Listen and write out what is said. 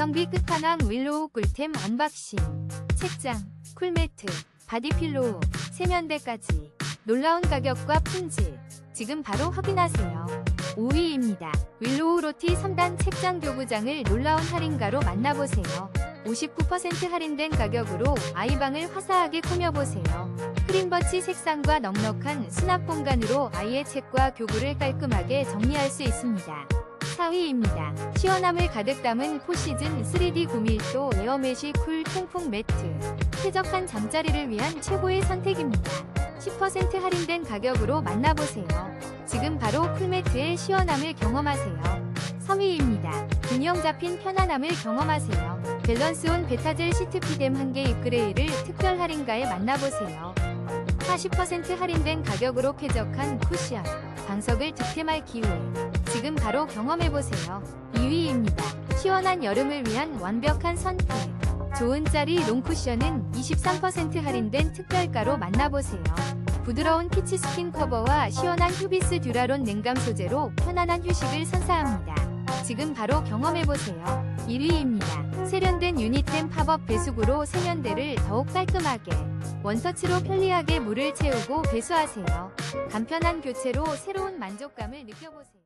가성비 끝판왕 윌로우 꿀템 언박싱 책장, 쿨매트, 바디필로우, 세면대까지 놀라운 가격과 품질. 지금 바로 확인하세요. 5위입니다. 윌로우 로티 3단 책장 교부장을 놀라운 할인가로 만나보세요. 59% 할인된 가격으로 아이방을 화사하게 꾸며보세요. 크림버치 색상과 넉넉한 수납 공간으로 아이의 책과 교구를 깔끔하게 정리할 수 있습니다 4위입니다. 시원함을 가득 담은 포시즌 3D 고밀도 에어매시 쿨 통풍 매트. 쾌적한 잠자리를 위한 최고의 선택입니다. 10% 할인된 가격으로 만나보세요. 지금 바로 쿨매트의 시원함을 경험하세요. 3위입니다. 균형 잡힌 편안함을 경험하세요. 밸런스온 베타젤 시트 피뎀 한 개 입그레이를 특별 할인가에 만나보세요. 40% 할인된 가격으로 쾌적한 쿠션, 방석을 득템할 기회. 지금 바로 경험해보세요. 2위입니다. 시원한 여름을 위한 완벽한 선택. 좋은 짜리 롱쿠션은 23% 할인된 특별가로 만나보세요. 부드러운 피치 스킨 커버와 시원한 휴비스 듀라론 냉감 소재로 편안한 휴식을 선사합니다. 지금 바로 경험해보세요. 1위입니다. 세련된 유니템 팝업 배수구로 세면대를 더욱 깔끔하게 원터치로 편리하게 물을 채우고 배수하세요. 간편한 교체로 새로운 만족감을 느껴보세요.